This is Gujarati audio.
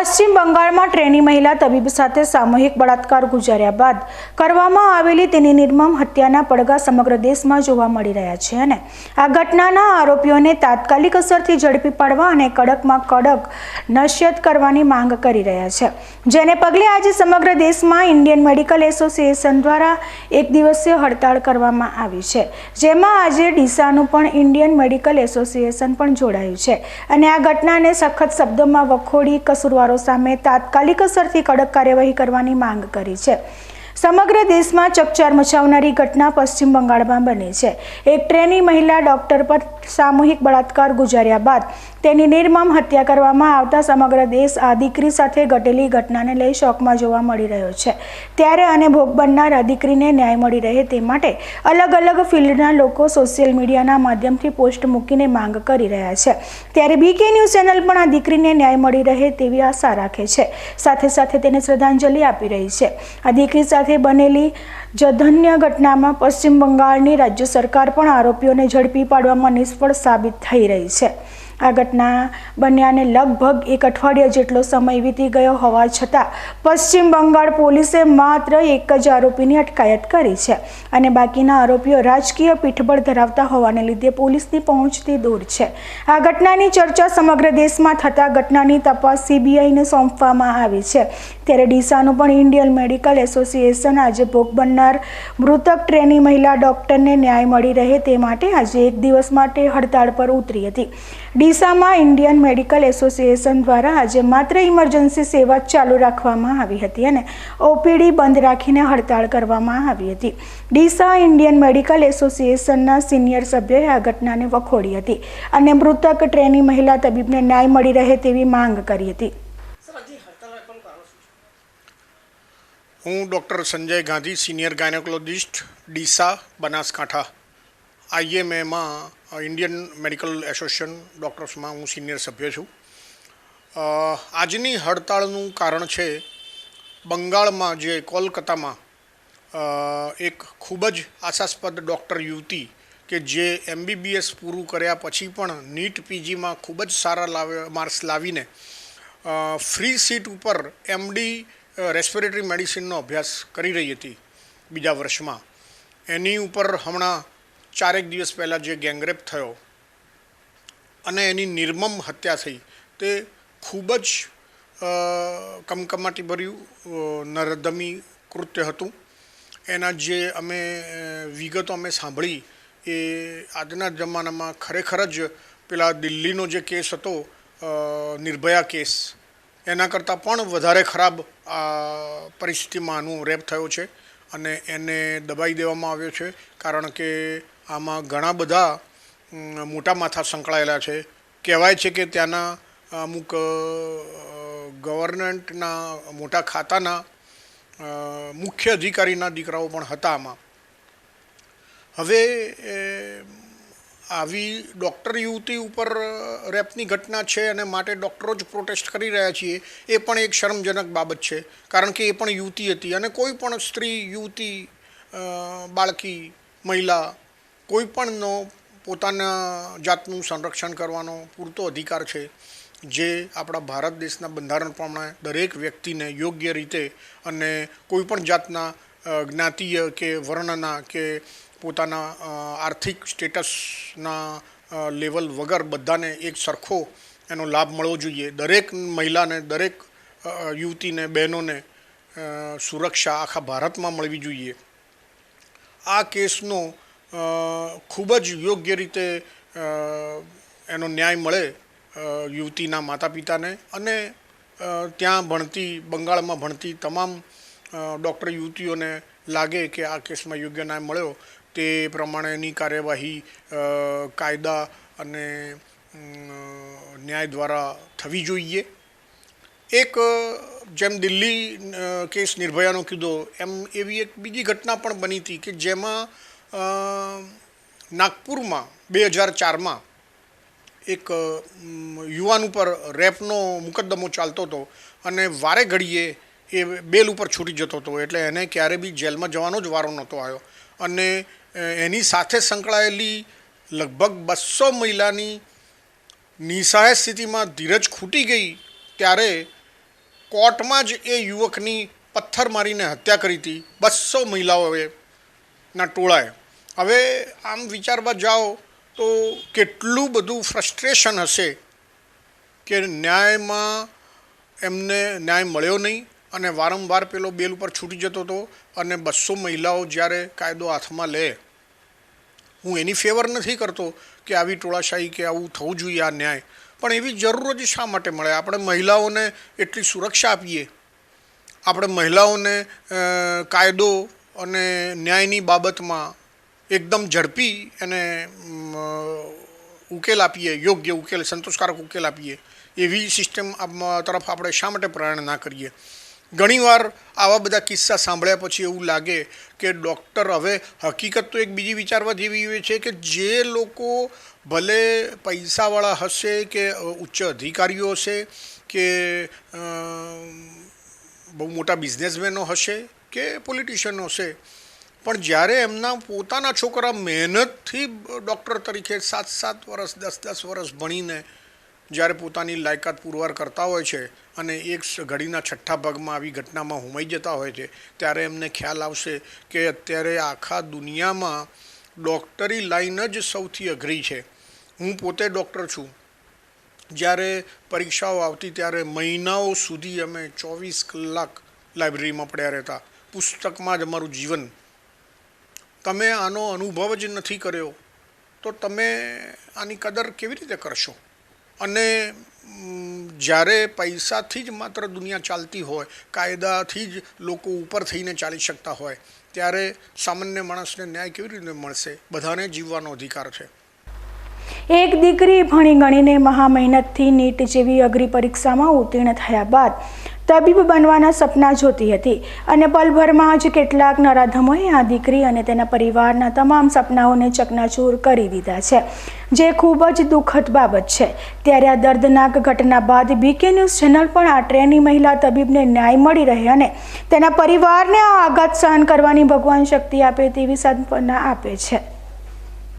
પશ્ચિમ બંગાળમાં ટ્રેની મહિલા તબીબ સાથે સામૂહિક બળાત્કાર ગુજાર્યા બાદ કરવામાં આવેલી તેની નિર્મમ હત્યાના પડઘા સમગ્ર દેશમાં જોવા મળી રહ્યા છે અને આ ઘટનાના આરોપીઓને તાત્કાલિક અસરથી ઝડપી પાડવા અને કડકમાં કડક નશ્યત કરવાની માંગ કરી રહ્યા છે. જેને પગલે આજે સમગ્ર દેશમાં ઇન્ડિયન મેડિકલ એસોસિએશન દ્વારા એક દિવસીય હડતાળ કરવામાં આવી છે. જેમાં આજે ડીસાનું પણ ઇન્ડિયન મેડિકલ એસોસિએશન પણ જોડાયું છે. અને આ ઘટનાને સખત શબ્દોમાં વખોડી, કસૂરવારો સામે તાત્કાલિક અસરથી કડક કાર્યવાહી કરવાની માંગ કરી છે. સમગ્ર દેશમાં ચકચાર મચાવનારી ઘટના પશ્ચિમ બંગાળમાં બની છે. એક ટ્રેની મહિલા ડોક્ટર પર સામૂહિક બળાત્કાર ગુજાર્યા બાદ તેની નિર્મમ હત્યા કરવામાં આવતા સમગ્ર દેશ આ દીકરી સાથે ઘટેલી ઘટનાને લઈ શોકમાં જોવા મળી રહ્યો છે. ત્યારે અને ભોગ બનનાર આ દીકરીને ન્યાય મળી રહે તે માટે અલગ અલગ ફિલ્ડના લોકો સોશિયલ મીડિયાના માધ્યમથી પોસ્ટ મૂકીને માંગ કરી રહ્યા છે. ત્યારે બીકે ન્યૂઝ ચેનલ પણ આ દીકરીને ન્યાય મળી રહે તેવી આશા રાખે છે. સાથે સાથે તેને શ્રદ્ધાંજલિ આપી રહી છે. આ દીકરી સાથે બનેલી જધન્ય ઘટનામાં પશ્ચિમ બંગાળની રાજ્ય સરકાર પણ આરોપીઓને ઝડપી પાડવામાં નિષ્ફળ સાબિત થઈ રહી છે. આ ઘટના બન્યાને લગભગ એક અઠવાડિયા જેટલો સમય વીતી ગયો હોવા છતાં પશ્ચિમ બંગાળ પોલીસે માત્ર એક જ આરોપીની અટકાયત કરી છે અને બાકીના આરોપીઓ રાજકીય પીઠબળ ધરાવતા હોવાને લીધે પોલીસની પહોંચથી દૂર છે. આ ઘટનાની ચર્ચા સમગ્ર દેશમાં થતાં ઘટનાની તપાસ સીબીઆઈને સોંપવામાં આવી છે. ત્યારે ડીસાનું પણ ઇન્ડિયન મેડિકલ એસોસિએશન આજે ભોગ બનનાર મૃતક ટ્રેની મહિલા ડોક્ટરને ન્યાય મળી રહે તે માટે આજે એક દિવસ માટે હડતાળ પર ઉતરી હતી. ડીસામાં ઇન્ડિયન મેડિકલ એસોસિએશન દ્વારા આજે માત્ર ઇમરજન્સી સેવા ચાલુ રાખવામાં આવી હતી અને ઓપીડી બંધ રાખીને હડતાળ કરવામાં આવી હતી. ડીસા ઇન્ડિયન મેડિકલ એસોસિએશનના સિનિયર સભ્યોએ આ ઘટનાને વખોડી હતી અને મૃતક ટ્રેની મહિલા તબીબને ન્યાય મળી રહે તેવી માંગ કરી હતી. હું doctor Sanjay Gandhi, senior gynaecologist, Deesa, Banaskantha. આઈએમએમાં Indian medical association ડૉક્ટર્સમાં હું સિનિયર સભ્ય છું. આજની હડતાળનું કારણ છે, બંગાળમાં જે કોલકાતામાં એક ખૂબ જ આશાસ્પદ ડૉક્ટર યુવતી કે જે એમબીબીએસ પૂરું કર્યા પછી પણ નીટ પીજીમાં ખૂબ જ સારા લાવે, માર્ક્સ લાવીને ફ્રી સીટ ઉપર એમડી રેસ્પિરેટરી મેડિસિનનો અભ્યાસ કરી રહી હતી બીજા વર્ષમાં. એની ઉપર હમણાં ચારેક દિવસ પહેલાં જે ગેંગરેપ થયો અને એની નિર્મમ હત્યા થઈ, તે ખૂબ જ કમકમાટીભર્યું નરદમી કૃત્ય હતું. એના જે અમે વિગતો અમે સાંભળી, એ આજના જમાનામાં ખરેખર જ પેલા દિલ્હીનો જે કેસ હતો નિર્ભયા કેસ એના કરતાં પણ વધારે ખરાબ પરિસ્થિતિમાં આનું રેપ થયો છે અને એને દબાઈ દેવામાં આવ્યો છે. કારણ કે આમાં ઘણા બધા મોટા માથા સંકળાયેલા છે. કહેવાય છે કે ત્યાંના અમુક ગવર્મેન્ટના મોટા ખાતાના મુખ્ય અધિકારીના દીકરાઓ પણ હતા આમાં. હવે આવી ડૉક્ટર યુવતી ઉપર રેપની ઘટના છે અને માટે ડૉક્ટરો જ પ્રોટેસ્ટ કરી રહ્યા છીએ, એ પણ એક શરમજનક બાબત છે. કારણ કે એ પણ યુવતી હતી અને કોઈ પણ સ્ત્રી, યુવતી બાળકી, મહિલા, કોઈ પણનો પોતાના જાતનું સંરક્ષણ કરવાનો પૂરતો અધિકાર છે, જે આપણા ભારત દેશના બંધારણ પ્રમાણે દરેક વ્યક્તિને યોગ્ય રીતે અને કોઈ પણ જાતના જ્ઞાતીય કે વર્ણના કે પોતાના આર્થિક સ્ટેટસના લેવલ વગર બધાને એક સરખો એનો લાભ મળવો જોઈએ. દરેક મહિલાને, દરેક યુવતીને, બહેનોને સુરક્ષા આખા ભારતમાં મળવી જોઈએ. આ કેસનો ખૂબ જ યોગ્ય રીતે એનો ન્યાય મળે યુવતીના માતા પિતાને અને ત્યાં ભણતી, બંગાળમાં ભણતી તમામ ડૉક્ટર યુવતીઓને લાગે કે આ કેસમાં યોગ્ય ન્યાય મળ્યો. તે પ્રમાણેની કાર્યવાહી કાયદા અને ન્યાય દ્વારા થવી જોઈએ. એક, જેમ દિલ્હી કેસ નિર્ભયાનો કીધો, એમ એવી એક બીજી ઘટના પણ બની હતી કે જેમાં નાગપુરમાં બે હજાર ચારમાં એક યુવાન ઉપર રેપનો મુકદ્દમો ચાલતો હતો અને વારે ઘડીએ એ બેલ ઉપર છૂટી જતો હતો. એટલે એને ક્યારે બી જેલમાં જવાનો જ વારો નહોતો આવ્યો. અને એની સાથે સંકળાયેલી લગભગ બસો મહિલાની નિસહાય સ્થિતિમાં ધીરજ ખૂટી ગઈ ત્યારે કોર્ટમાં જ એ યુવકની પથ્થર મારીને હત્યા કરી હતી બસો મહિલાઓએ ના ટોળાએ. હવે આમ વિચારવા જાઓ તો કેટલું બધું ફ્રસ્ટ્રેશન હશે કે ન્યાયમાં એમને ન્યાય મળ્યો નહીં. અને વારંવાર પેલો બેલ ઉપર છૂટી જતો હતો અને બસો મહિલાઓ જ્યારે કાયદો હાથમાં લે, હું એની ફેવર નથી કરતો કે આવી ટોળાશાહી કે આવું થવું જોઈએ આ ન્યાય. પણ એવી જરૂર જ શા માટે મળે? આપણે મહિલાઓને એટલી સુરક્ષા આપીએ. આપણે મહિલાઓને કાયદો અને ન્યાયની બાબતમાં એકદમ ઝડપી એને ઉકેલ આપીએ, યોગ્ય ઉકેલ, સંતોષકારક ઉકેલ આપીએ. એવી સિસ્ટમ તરફ આપણે શા માટે પ્રયાણ ના કરીએ? ઘણીવાર આવા બધા કિસ્સા સાંભળ્યા પછી એવું લાગે કે ડૉક્ટર હવે હકીકત તો એક બીજી વિચારવા જેવી એ છે કે જે લોકો ભલે પૈસાવાળા હશે કે ઉચ્ચ અધિકારીઓ હશે કે બહુ મોટા બિઝનેસમેનો હશે કે પોલિટિશિયનો હશે, પણ જ્યારે એમના પોતાના છોકરા મહેનતથી ડૉક્ટર તરીકે સાત સાત વર્ષ દસ દસ વર્ષ ભણીને જ્યારે પોતાની લાયકાત પુરવાર કરતા હોય છે અને એક ઘડીના છઠ્ઠા ભાગમાં આવી ઘટનામાં હુમાઈ જતા હોય છે, ત્યારે એમને ખ્યાલ આવશે કે અત્યારે આખા દુનિયામાં ડૉક્ટરી લાઈન જ સૌથી અઘરી છે. હું પોતે ડૉક્ટર છું. જ્યારે પરીક્ષાઓ આવતી ત્યારે મહિનાઓ સુધી અમે ચોવીસ કલાક લાઇબ્રેરીમાં પડ્યા રહેતા. પુસ્તકમાં જ અમારું જીવન. તમે આનો અનુભવ જ નથી કર્યો, તો તમે આની કદર કેવી રીતે કરશો? અને જ્યારે પૈસાથી જ માત્ર દુનિયા ચાલતી હોય, કાયદાથી જ લોકો ઉપર થઈને ચાલી શકતા હોય, ત્યારે સામાન્ય માણસને ન્યાય કેવી રીતે મળશે? બધાને જીવવાનો અધિકાર છે. એક દીકરી ભણી ગણીને મહા મહેનતથી નીટ જેવી અઘરી પરીક્ષામાં ઉત્તીર્ણ થયા બાદ તબીબ બનવાના સપના જોતી હતી અને પલભરમાં જ કેટલાક નરાધમોએ આ દીકરી અને તેના પરિવારના તમામ સપનાઓને ચકનાચૂર કરી દીધા છે. જે ખૂબ જ દુઃખદ બાબત છે. ત્યારે આ દર્દનાક ઘટના બાદ બીકે ન્યૂઝ ચેનલ પણ આ ટ્રેની મહિલા તબીબને ન્યાય મળી રહે અને તેના પરિવારને આ આઘાત સહન કરવાની ભગવાન શક્તિ આપે તેવી સંપના આપે છે.